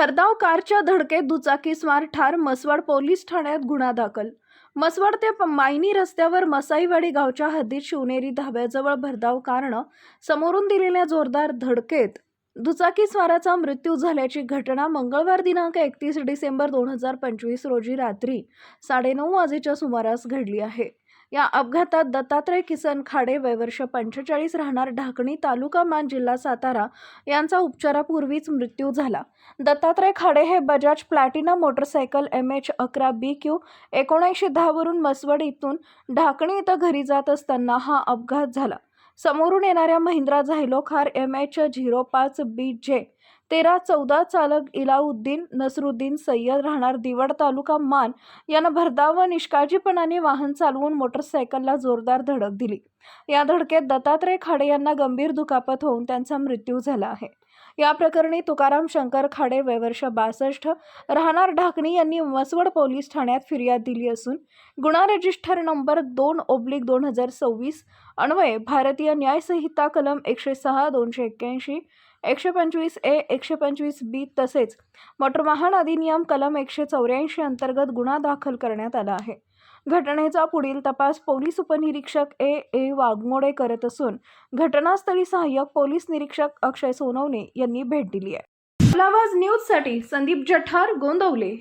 भरधाव कारच्या धडकेत दुचाकीस्वार ठार मसवाड पोलीस ठाण्यात गुन्हा दाखल. मसवाड ते प- मायनी रस्त्यावर मसाईवाडी गावच्या हद्दीत शिवनेरी धाब्याजवळ भरधाव कारनं समोरून दिलेल्या जोरदार धडकेत दुचाकीस्वाराचा मृत्यू झाल्याची घटना मंगळवार दिनांक एकतीस डिसेंबर दोन हजार पंचवीस रोजी रात्री साडेनऊ वाजेच्या सुमारास घडली आहे. या अपघातात दत्तात्रय किसन खाडे वयवर्ष पंचेचाळीस राहणार ढाकणी तालुका मान जिल्हा सातारा यांचा उपचारापूर्वीच मृत्यू झाला. दत्तात्रय खाडे हे Bajaj Platina motorcycle M H अकरा बी क्यू एकोणऐंशी दहावरून मसवड इथून ढाकणी इथं घरी जात असताना हा अपघात झाला. समोरून येणाऱ्या महिंद्रा झायलोखार एम एच झिरो पाच बी जे तेरा चौदा चालक इलाउद्दीन नसरुद्दीन सय्यद राहणार दिवड तालुका मान यानं भरधाव व निष्काळजीपणाने वाहन चालवून मोटरसायकलला जोरदार धडक दिली. या धडकेत दत्तात्रय खाडे यांना गंभीर दुखापत होऊन त्यांचा मृत्यू झाला आहे. या प्रकरणी तुकाराम शंकर खाडे वयवर्ष बासष्ट राहणार ढाकणी यांनी मसवड पोलीस ठाण्यात फिर्याद दिली असून गुन्हा रजिस्टर नंबर दोन ओब्लिक दोन हजार सव्वीस अन्वये भारतीय न्यायसंहिता कलम एकशे सहा दोनशे एक्क्याऐंशी एकशे पंचवीस ए एकशे पंचवीस बी तसेच मोटर वाहन अधिनियम कलम एकशे चौऱ्याऐंशी अंतर्गत गुन्हा दाखल करण्यात आला आहे. घटनेचा पुढील तपास पोलीस उपनिरीक्षक ए ए वाघमोडे करत असून घटनास्थळी सहाय्यक पोलीस निरीक्षक अक्षय सोनवणे यांनी भेट दिली आहे. आवाज न्यूजसाठी संदीप जठार गोंदवले.